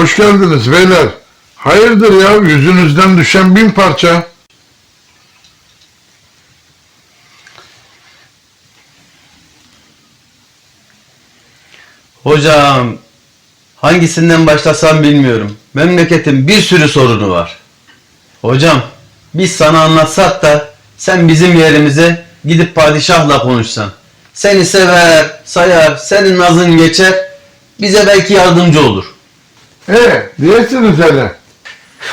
Hoş geldiniz beyler. Hayırdır ya yüzünüzden düşen bin parça. Hocam hangisinden başlasam bilmiyorum. Memleketin bir sürü sorunu var. Hocam biz sana anlatsak da sen bizim yerimize gidip padişahla konuşsan. Seni sever, sayar, senin nazın geçer. Bize belki yardımcı olur. E diyesiniz hele.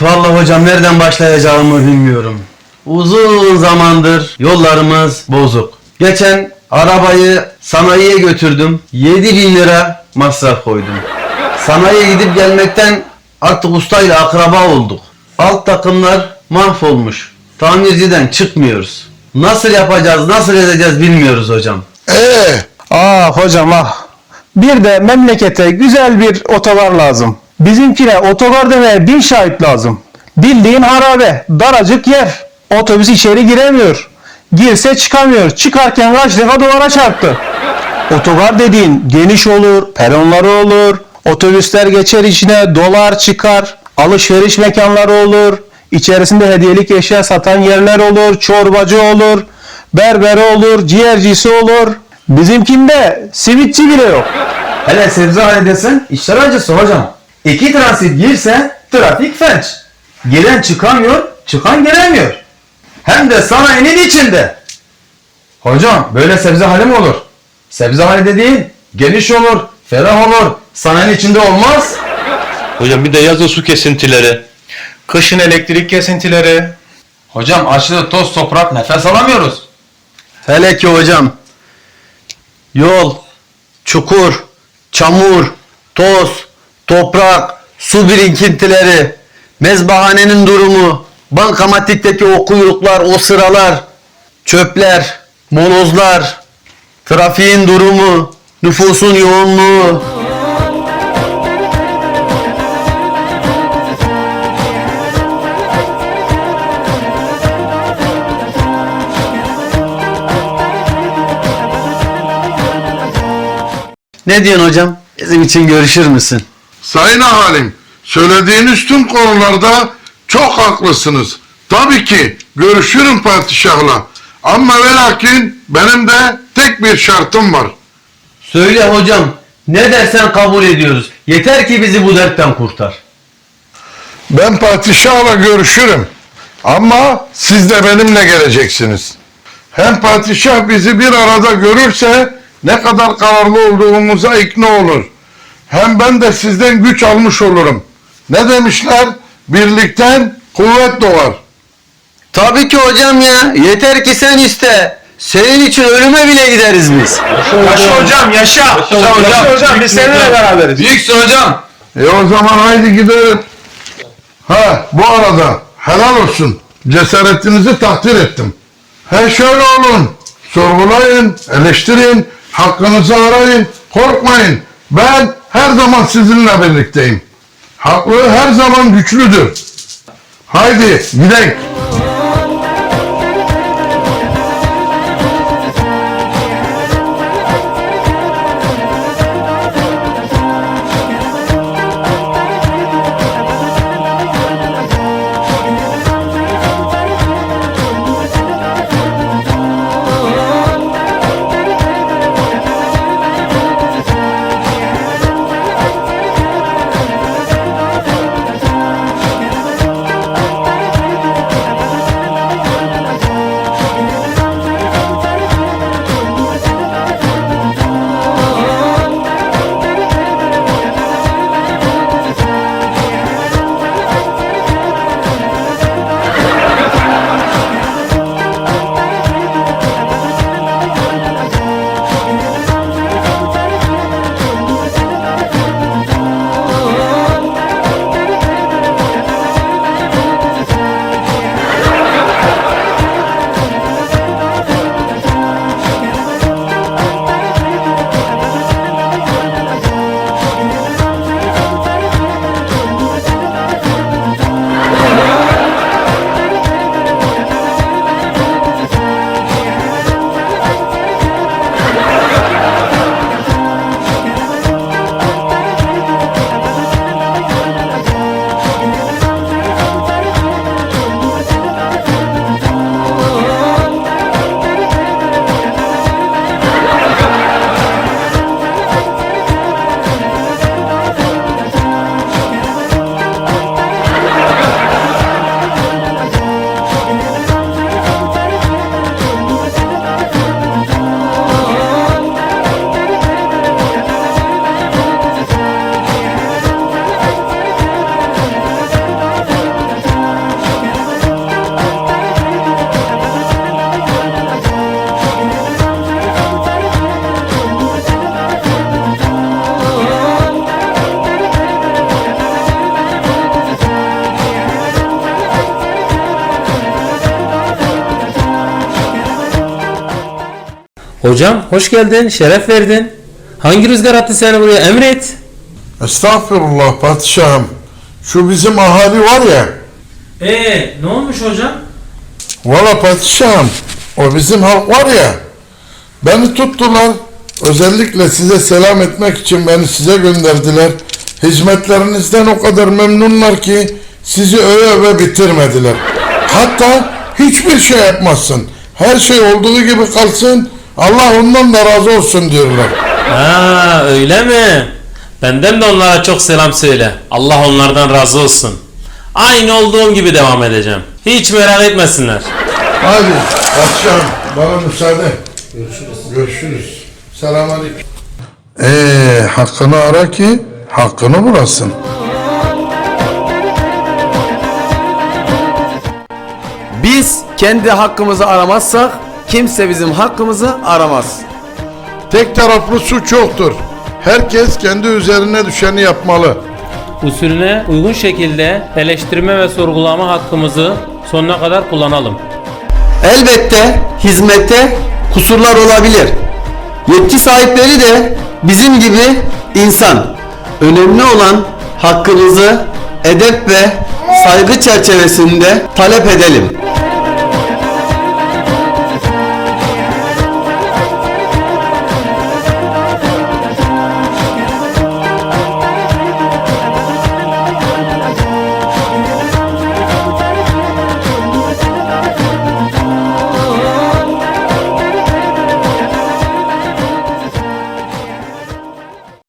Vallahi hocam nereden başlayacağımı bilmiyorum. Uzun zamandır yollarımız bozuk. Geçen arabayı sanayiye götürdüm. 7 bin lira masraf koydum. Sanayiye gidip gelmekten artık ustayla akraba olduk. Alt takımlar mahvolmuş. Tamirciden çıkmıyoruz. Nasıl yapacağız, nasıl edeceğiz bilmiyoruz hocam. E Ah hocam ah. Bir de memlekete güzel bir otogar lazım. Bizimkine otogar demeye bin şahit lazım. Bildiğin harabe, daracık yer. Otobüs içeri giremiyor. Girse çıkamıyor. Çıkarken kaç defa duvara çarptı. Otogar dediğin geniş olur, peronları olur. Otobüsler geçer içine, dolar çıkar. Alışveriş mekanları olur. İçerisinde hediyelik eşya satan yerler olur, çorbacı olur, berberi olur, ciğercisi olur. Bizimkinde simitçi bile yok. Hele sebze halledesin işler acısı hocam. İki transit girse trafik felç. Giren çıkamıyor, çıkan giremiyor. Hem de sanayinin içinde. Hocam böyle sebze hali mi olur? Sebze hali dediğin geniş olur, ferah olur. Sanayinin içinde olmaz. Hocam bir de yazın su kesintileri. Kışın elektrik kesintileri. Hocam aşırı toz toprak nefes alamıyoruz. Hele ki hocam yol, çukur, çamur, toz, toprak, su birikintileri, mezbahanenin durumu, bankamatikteki o kuyruklar, o sıralar, çöpler, molozlar, trafiğin durumu, nüfusun yoğunluğu. Ne diyorsun hocam? Bizim için görüşür müsün? Sayın ahalim söylediğiniz tüm konularda çok haklısınız. Tabii ki görüşürüm padişahla. Ama ve lakin benim de tek bir şartım var. Söyle hocam. Ne dersen kabul ediyoruz. Yeter ki bizi bu dertten kurtar. Ben padişahla görüşürüm. Ama siz de benimle geleceksiniz. Hem padişah bizi bir arada görürse ne kadar kararlı olduğumuza ikna olur. Hem ben de sizden güç almış olurum. Ne demişler? Birlikten kuvvet doğar. Tabii ki hocam ya. Yeter ki sen iste. Senin için ölüme bile gideriz biz. Yaşa hocam yaşa. Yaşa hocam. hocam biz seninle beraberiz. Büyüksün hocam. E o zaman haydi gidelim. Ha bu arada helal olsun. Cesaretinizi takdir ettim. He şöyle olun. Sorgulayın, eleştirin, hakkınızı arayın, korkmayın. Ben her zaman sizinle birlikteyim. Haklı her zaman güçlüdür. Haydi gidelim. Hocam hoş geldin, şeref verdin. Hangi rüzgar attı seni buraya? Emret. Estağfurullah padişahım. Şu bizim ahali var ya. Ee, ne olmuş hocam? Valla padişahım. O bizim halk var ya. Beni tuttular. Özellikle size selam etmek için beni size gönderdiler. Hizmetlerinizden o kadar memnunlar ki sizi öve öve bitirmediler. Hatta hiçbir şey yapmazsın. Her şey olduğu gibi kalsın. Allah ondan da razı olsun diyorlar. Ha, öyle mi? Benden de onlara çok selam söyle. Allah onlardan razı olsun. Aynı olduğum gibi devam edeceğim. Hiç merak etmesinler. Hadi padişahım bana müsaade. Görüşürüz. Görüşürüz. Selamünaleyküm. Ee, hakkını ara ki hakkını bulasın. Biz kendi hakkımızı aramazsak kimse bizim hakkımızı aramaz. Tek taraflı suç yoktur. Herkes kendi üzerine düşeni yapmalı. Usulüne uygun şekilde eleştirme ve sorgulama hakkımızı sonuna kadar kullanalım. Elbette hizmette kusurlar olabilir. Yetki sahipleri de bizim gibi insan. Önemli olan hakkımızı edep ve saygı çerçevesinde talep edelim.